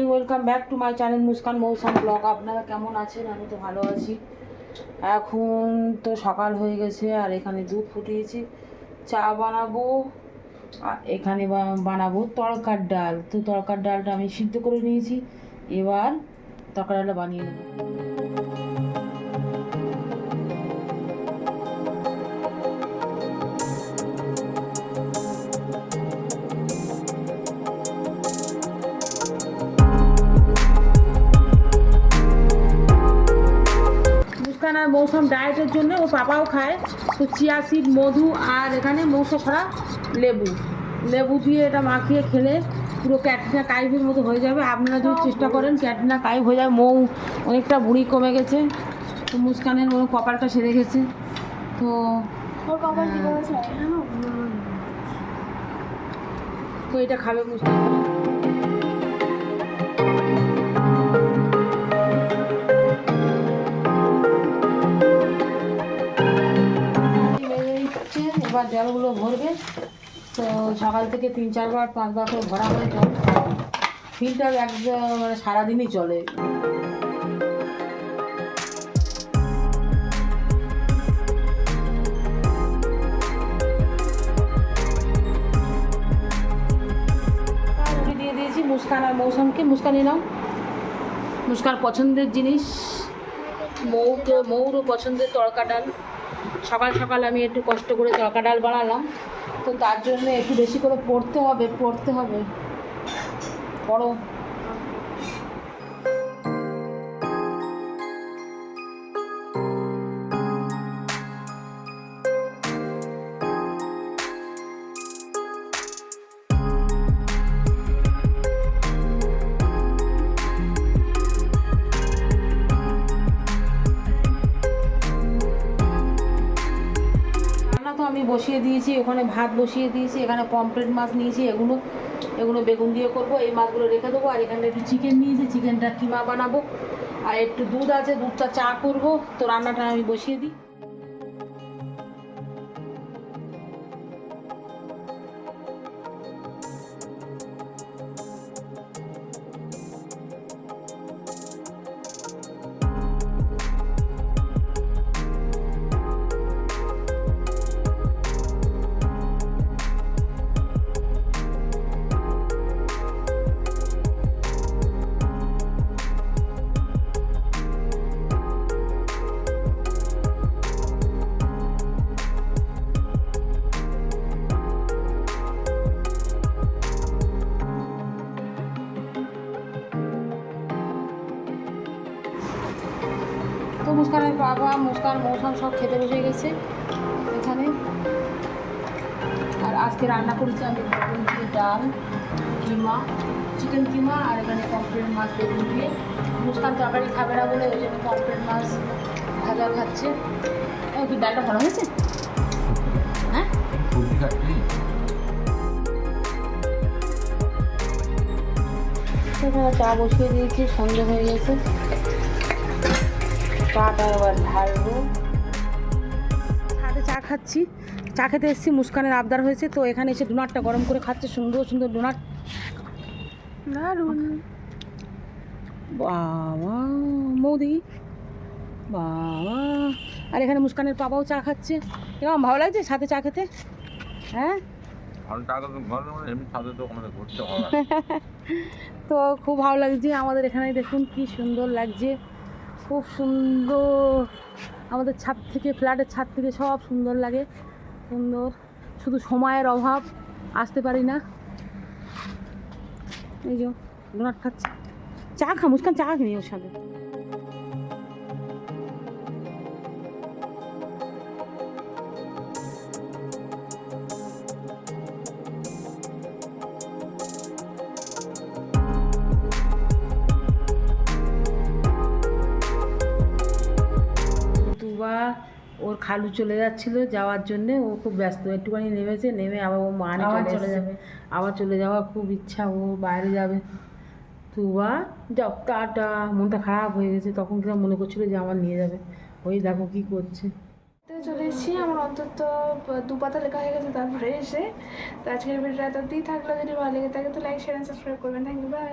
Morning welcome back to my channel Muskan Mousan vlog আপনারা কেমন আছেন? আমি তো ভালো আছি। এখন তো সকাল হয়ে গেছে, আর এখানে দুধ ফুটিয়েছি। চা বানাবো, আর এখানে বানাবো তরকার ডাল। তো তরকার ডালটা আমি সিদ্ধ করে নিয়েছি। এবার তরকার ডালটা বানিয়ে নেব। আর মৌসুম ডায়েটের জন্য ও পাপাও খায়। তো চিয়া সিড মধু আর এখানে মৌসা ছড়া লেবু। লেবু দিয়ে এটা মাখিয়ে খেলে পুরো ক্যাটরিনা কাইভের মতো হয়ে যাবে। আপনারা যদি চেষ্টা করেন ক্যাটরিনা কাইভ হয়ে যাবে মৌ অনেকটা বুড়ি কমে গেছে। তো মুস্কানের ওর কপালটা সেরে গেছে। তো জানো? তো এটা খাবে মুস্কান। এবার জলগুলো ভরবে। তো সকাল থেকে তিন চারবার পাঁচবার করে ভরা হয় জল ফিল্টার একদম মানে সারাদিনই চলে। দিয়ে দিয়েছি মুস্কান আর মৌসুমকে। মুস্কানি নাও। মুস্কান পছন্দের জিনিস। মৌকে মৌরও পছন্দের তড়কা ডাল সকাল সকাল আমি একটু কষ্ট করে তড়কা ডাল বানালাম। তো তার জন্য একটু বেশি করে পড়তে হবে পড়তে হবে। পড়ো। আমি বসিয়ে দিয়েছি, ওখানে ভাত বসিয়ে দিয়েছি, এখানে পমফ্রেট মাছ নিয়েছি, এগুলো এগুলো বেগুন দিয়ে করব, এই মাছগুলো রেখে দেবো, আর এখানে একটু চিকেন নিয়েছি, চিকেনটা কিমা বানাবো, আর একটু দুধ আছে, দুধটা চা করব, তো রান্নাটা আমি বসিয়ে দিই। তো মুস্কানের বাবা মুস্কান মৌসুম, সব খেতে বসে গেছে। এখানে। আর আজকে রান্না করেছি আমি বেগুন দিয়ে ডাল, কিমা, চিকেন কিমা, আর এখানে পমফ্রেট মাছ বেগুন দিয়ে। মুস্কান তরকারি খাবে না বলে ওই জন্য পমফ্রেট মাছ ভাজা খাচ্ছে। কি ডালটা ভালো হয়েছে? হ্যাঁ? চা বসিয়ে দিয়েছি, সন্ধে হয়ে গেছে। চাটা এবার ঢালবো ছাদে চা খাচ্ছি। চা খেতে এসেছি মুস্কানের আবদার হয়েছে। তো এখানে এসে ডোনাটটা গরম করে খাচ্ছে সুন্দর সুন্দর ডোনাট। দারুণ। বাবা মৌদি। বাবা। আর এখানে মুস্কানের পাপাও চা খাচ্ছে। এরকম ভালো লাগছে সাথে চা খেতে? হ্যাঁ? মানে। তো খুব ভালো লাগছে আমাদের এখানে দেখুন কি সুন্দর লাগছে। খুব সুন্দর। আমাদের ছাদ থেকে, ফ্ল্যাটের ছাদ থেকে সব সুন্দর লাগে। সুন্দর। শুধু সময়ের অভাব, আসতে পারি না। এই যে ডোনাট খাচ্ছে। চা খা, মুসকান চা কিনি ওর সাথে। ওর খালু চলে যাচ্ছিল যাওয়ার জন্যে ও খুব ব্যস্ত। একটুখানি নেমেছে নেমে আবার ও মা চলে যাবে। আবার চলে যাওয়ার খুব ইচ্ছা ও বাইরে যাবে। তুবা যাও টাটা মনটা খারাপ হয়ে গেছে। তখন কিনা মনে করছিল যে আমার নিয়ে যাবে। ওই দেখো কি করছে। তো চলে এসেছি আমার অন্তত দু পাতা লেখা হয়ে গেছে তারপরে এসে। তো আজকের ভিডিওটা এত অব্দিই থাকল। যদি ভালো লেগে থাকে তো লাইক শেয়ার সাবস্ক্রাইব করবেন। Thank you bye